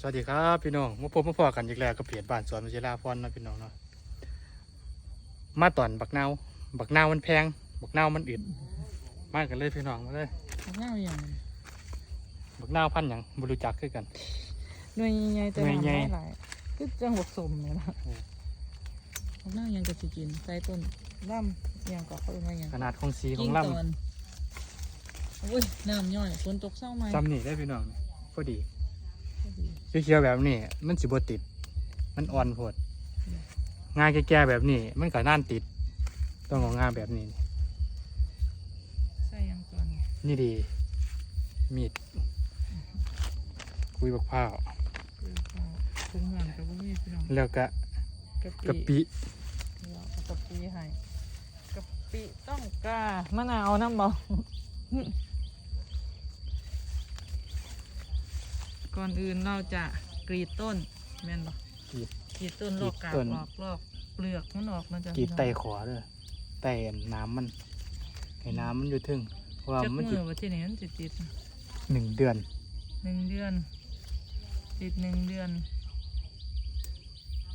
สวัสดีครับพี่น้องมาพบมาพอกันอีกแล้วกับเพจบ้านสวนวิชิราพรนะพี่น้องเนาะมาตอนบักนาวบักนาวมันแพง บักนาวมันอึดมากันเลยพี่น้องมาเลยผักเน่าอย่างบักนาวพันธุ์หยังบรู้จักคือกันหน่วยใหญ่ๆแต่หน่วยน้ำใหญ่ไม่หลายคือจังหวัดสมเนี่ยนะอืมผักเน่ายังกะสิกินใส่ต้นล่ำอหย่างก็เขาเรียกว่าอหย่างขนาดของสีขอกิ้งงลตอนอุ้ยน้ำย่อยฝนตกเศร้าไหมำจำนี่ได้พี่น้องพอดีก็ดี เขียวๆแบบนี้ มันสิบติด มันอ่อนโพดงานแก่ๆแบบนี้ มันก็น่านติด ต้องของงานแบบนี้ ใส่หยังก่อนนี่ดี มีด คุยบักพร้าวคือเขาถุงห่างกับพวกนี้พี่น้องแล้วก็กะกะปิปิเดี๋ยวเอากะปิให้กะปิต้องกล้ามะนาวน้ำเบา ก่อนอื่นเราจะกรีดต้นแม่นบ่กรีด กรีดต้นลอกกาบกรีดต้น ออกลอกเปลือกมันออกมันจะกรีดไตขอเด้อไตน้ำมันให้น้ำมันอยู่ถึงเพราะว่าจักมันมืสิอว่าที่ไหนมันจะติดหนึ่งเดือนหนึ่งเดือน ติดหนึ่งเดือน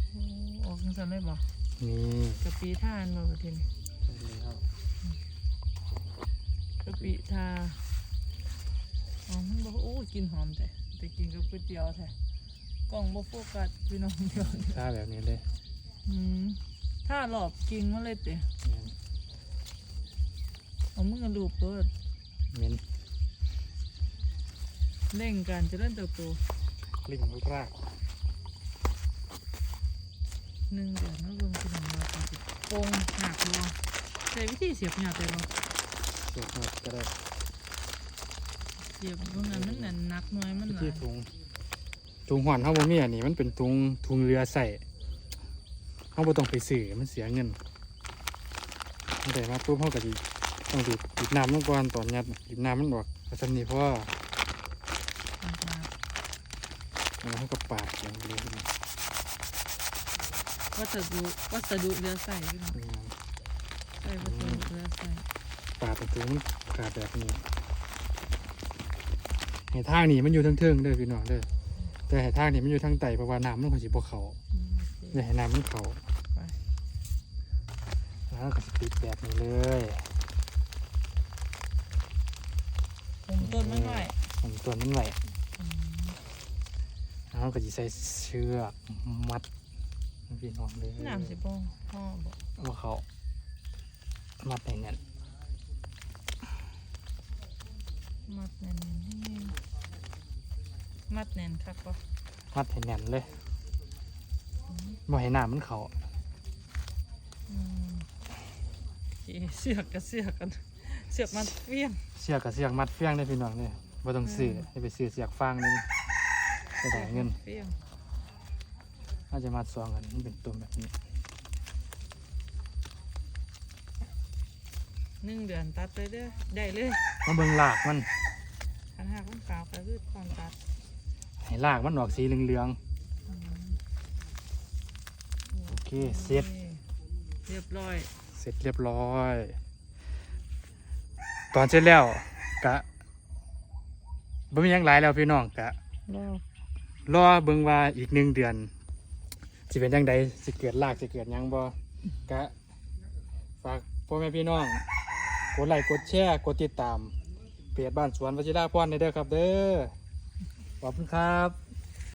โอ้ออกจังสันเลยบ่นี่กะปิท่านบ่ว่าที่นี่กะปิทาอ๋อมันบอกโอ้ยกินหอมแต่ แต่กินกับก๋วยเตี๋ยวแท้กล่องบ่โฟกัสพี่น้องเดียวชาแบบนี้เลยอืมถ้าหลอบกิงมาเลยเตะเอามือลูบเปิดเหม็นเร่งการเจริญเติบโตกลิ่นรากหนึ่งเดือนแล้วเบิ่งพี่น้องว่าเป็นสิโป่งหักบ่ใช้วิธีเสียบหยาบแต่บ่เสียบหมดก็ได้เสียบตรงนั้นมันนั่นหนักน่อยมันหลาที่ยถุงถุงห่อนเขาบ่มีอันนี้มันเป็นถุงถุงเรือใส่เขาบ่ต้องไปซื้อมันเสียเงินแต่มาปุ๊บเขาก็ดีต้องดีดดีดน้ำลงก่อนตอนยัดดีดน้ำมันออกเอาสำนี้เพราะว่าแล้วเขาก็ปาดอย่างเดียวนี่วัสดุวัสดุเรือใส่พี่น้องใส่วัสดุเรือใส่ปาดถุงมันขาดแบบนี้ ให้ทางนี้มันอยู่ทั้งเทิงๆเด้อพี่น้องเด้อแต่ให้ทางนี้มันอยู่ทางไตเพราะว่าน้ำมันคงสิบ่เข้าอืมโอเคอย่าให้น้ำมันเข้าไปแล้วก็สิปิดแบบนี้เลยผมต้นมันหน่อยผมตัวมันไหวอืมแล้วก็จะใส่เชือกมัดให้พี่น้องเลยน้ำสิบ่พ่อบ่เอาเขามัดในนั้น มัดแน่นๆนี่มัดแน่นคักบ่มัดให้แน่นเลยบ่ให้น้ำมันเขาอืมโอเคเสือกกับเสือกกัน เสือกมันเปี้ยงเชือกกับเชือกมัดเฟี้ยงได้พี่น้องเลยบ่ต้องซื้ออืมให้ไปซื้อเสือกฟางนี่จะได้เงินเปี้ยงน่าจะมัดซองกันมันเป็นตัวแบบนี้ หนึ่งเดือนตัดเลยเด้อได้เลยมาเบิ่งรากมันคันหากมันขาวก็คือตอนตัดให้รากมันออกสีเหลืองอืมโอเคเสร็จเรียบร้อยๆเสร็จเรียบร้อย ตอนเสร็จแล้วกะบ่มีหยังหลายแล้วพี่น้องกะรอบรอเบิ่งว่าอีกหนึ่งเดือนสิเป็นยังไงสิเกิดลากสิเกิดหยังบ่กะฝากพ่อแม่พี่น้อง กดไลค์กดแชร์กดติดตามเพจบ้านสวนวชิราพรในเด้อครับ เด้อขอบคุณครับ